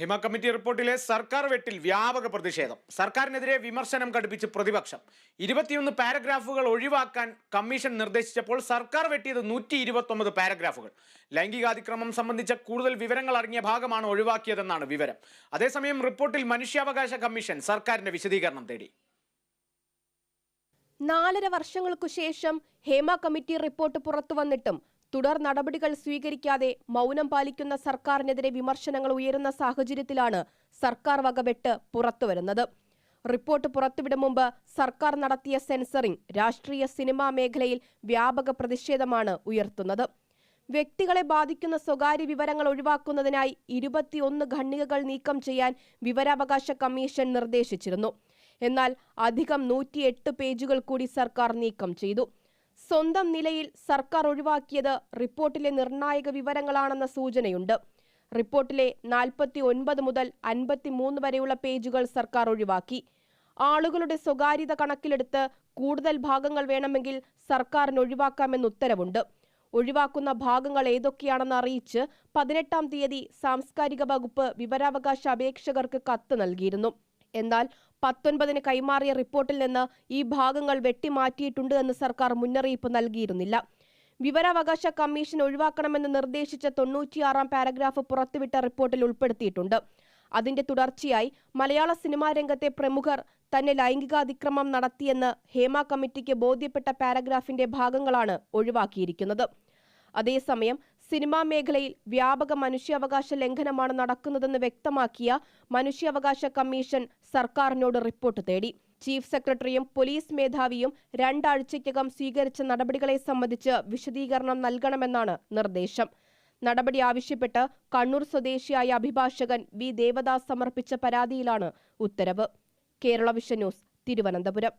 ഹിമ committee റിപ്പോർട്ടിലെ സർക്കാർ വെട്ടിൽ വ്യാപക പ്രതിഷേധം. സർക്കാരിനെതിരെ വിമർശനം ഘടിപ്പിച്ച് പ്രതിപക്ഷം. ഇരുപത്തിയൊന്ന് പാരഗ്രാഫുകൾ ഒഴിവാക്കാൻ കമ്മീഷൻ നിർദ്ദേശിച്ചപ്പോൾ സർക്കാർ വെട്ടിയത് നൂറ്റി ഇരുപത്തൊമ്പത് പാരഗ്രാഫുകൾ. ലൈംഗികാതിക്രമം സംബന്ധിച്ച കൂടുതൽ വിവരങ്ങൾ അടങ്ങിയ ഭാഗമാണ് ഒഴിവാക്കിയതെന്നാണ് വിവരം. അതേസമയം റിപ്പോർട്ടിൽ മനുഷ്യാവകാശ കമ്മീഷൻ സർക്കാരിന്റെ വിശദീകരണം തേടി. നാലര വർഷങ്ങൾക്കു ശേഷം ഹേമ കമ്മിറ്റി റിപ്പോർട്ട് പുറത്തു വന്നിട്ടും തുടർ നടപടികൾ സ്വീകരിക്കാതെ മൗനം പാലിക്കുന്ന സർക്കാരിനെതിരെ വിമർശനങ്ങൾ ഉയരുന്ന സാഹചര്യത്തിലാണ് സർക്കാർ വകവെട്ട് പുറത്തുവരുന്നത്. റിപ്പോർട്ട് പുറത്തുവിടും മുമ്പ് സർക്കാർ നടത്തിയ സെൻസറിംഗ് രാഷ്ട്രീയ സിനിമാ മേഖലയിൽ വ്യാപക പ്രതിഷേധമാണ് ഉയർത്തുന്നത്. വ്യക്തികളെ ബാധിക്കുന്ന സ്വകാര്യ വിവരങ്ങൾ ഒഴിവാക്കുന്നതിനായി ഇരുപത്തിയൊന്ന് ഖണ്ഡികകൾ നീക്കം ചെയ്യാൻ വിവരാവകാശ കമ്മീഷൻ നിർദ്ദേശിച്ചിരുന്നു. എന്നാൽ അധികം നൂറ്റിയെട്ട് പേജുകൾ കൂടി സർക്കാർ നീക്കം ചെയ്തു. സ്വന്തം നിലയിൽ സർക്കാർ ഒഴിവാക്കിയത് റിപ്പോർട്ടിലെ നിർണായക വിവരങ്ങളാണെന്ന സൂചനയുണ്ട്. റിപ്പോർട്ടിലെ നാൽപ്പത്തി ഒൻപത് മുതൽ അൻപത്തി മൂന്ന് വരെയുള്ള പേജുകൾ സർക്കാർ ഒഴിവാക്കി. ആളുകളുടെ സ്വകാര്യത കണക്കിലെടുത്ത് കൂടുതൽ ഭാഗങ്ങൾ വേണമെങ്കിൽ സർക്കാരിന് ഒഴിവാക്കാമെന്ന് ഉത്തരവുണ്ട്. ഒഴിവാക്കുന്ന ഭാഗങ്ങൾ ഏതൊക്കെയാണെന്ന് അറിയിച്ച് പതിനെട്ടാം തീയതി സാംസ്കാരിക വകുപ്പ് വിവരാവകാശ അപേക്ഷകർക്ക് കത്ത് നൽകിയിരുന്നു. എന്നാൽ പത്തൊൻപതിന് കൈമാറിയ റിപ്പോർട്ടിൽ നിന്ന് ഈ ഭാഗങ്ങൾ വെട്ടിമാറ്റിയിട്ടുണ്ട് എന്ന് സർക്കാർ മുന്നറിയിപ്പ് നൽകിയിരുന്നില്ല. വിവരാവകാശ കമ്മീഷൻ ഒഴിവാക്കണമെന്ന് നിർദ്ദേശിച്ച തൊണ്ണൂറ്റിയാറാം പാരഗ്രാഫ് പുറത്തുവിട്ട റിപ്പോർട്ടിൽ ഉൾപ്പെടുത്തിയിട്ടുണ്ട്. അതിന്റെ തുടർച്ചയായി മലയാള സിനിമാ രംഗത്തെ പ്രമുഖർ തന്നെ ലൈംഗികാതിക്രമം നടത്തിയെന്ന് ഹേമ കമ്മിറ്റിക്ക് ബോധ്യപ്പെട്ട പാരഗ്രാഫിന്റെ ഭാഗങ്ങളാണ് ഒഴിവാക്കിയിരിക്കുന്നത്. അതേസമയം സിനിമാ മേഖലയിൽ വ്യാപക മനുഷ്യാവകാശ ലംഘനമാണ് നടക്കുന്നതെന്ന് വ്യക്തമാക്കിയ മനുഷ്യാവകാശ കമ്മീഷൻ സർക്കാരിനോട് റിപ്പോർട്ട് തേടി. ചീഫ് സെക്രട്ടറിയും പോലീസ് മേധാവിയും രണ്ടാഴ്ചയ്ക്കകം സ്വീകരിച്ച നടപടികളെ സംബന്ധിച്ച് വിശദീകരണം നൽകണമെന്നാണ് നിർദ്ദേശം. നടപടി ആവശ്യപ്പെട്ട് കണ്ണൂർ സ്വദേശിയായ അഭിഭാഷകൻ വി. ദേവദാസ് സമർപ്പിച്ച പരാതിയിലാണ് ഉത്തരവ്. Kerala vision news Thiruvananthapuram.